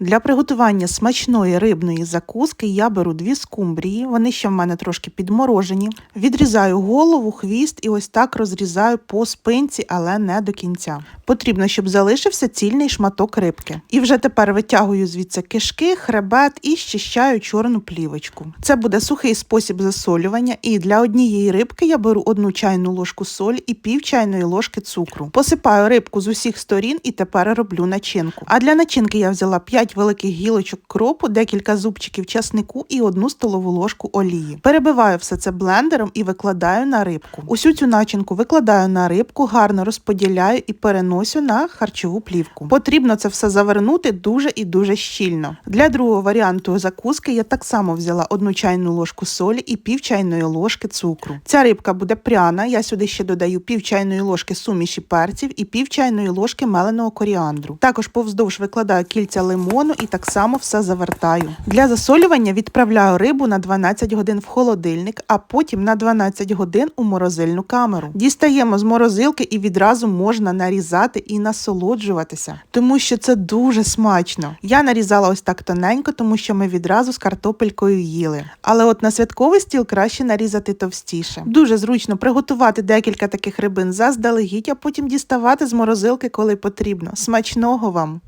Для приготування смачної рибної закуски я беру дві скумбрії, вони ще в мене трошки підморожені. Відрізаю голову, хвіст і ось так розрізаю по спинці, але не до кінця. Потрібно, щоб залишився цільний шматок рибки. І вже тепер витягую звідси кишки, хребет і щищаю чорну плівочку. Це буде сухий спосіб засолювання, і для однієї рибки я беру одну чайну ложку солі і пів чайної ложки цукру. Посипаю рибку з усіх сторін і тепер роблю начинку. А для начинки я взяла 5 великих гілочок кропу, декілька зубчиків часнику і одну столову ложку олії. Перебиваю все це блендером і викладаю на рибку. Усю цю начинку викладаю на рибку, гарно розподіляю і переносю на харчову плівку. Потрібно це все завернути дуже і дуже щільно. Для другого варіанту закуски я так само взяла одну чайну ложку солі і пів чайної ложки цукру. Ця рибка буде пряна. Я сюди ще додаю пів чайної ложки суміші перців і пів чайної ложки меленого коріандру. Також повздовж викладаю кільця лимону і так само все завертаю. Для засолювання відправляю рибу на 12 годин в холодильник, а потім на 12 годин у морозильну камеру. Дістаємо з морозилки і відразу можна нарізати і насолоджуватися, тому що це дуже смачно. Я нарізала ось так тоненько, тому що ми відразу з картопелькою їли. Але от на святковий стіл краще нарізати товстіше. Дуже зручно приготувати декілька таких рибин заздалегідь, а потім діставати з морозилки, коли потрібно. Смачного вам!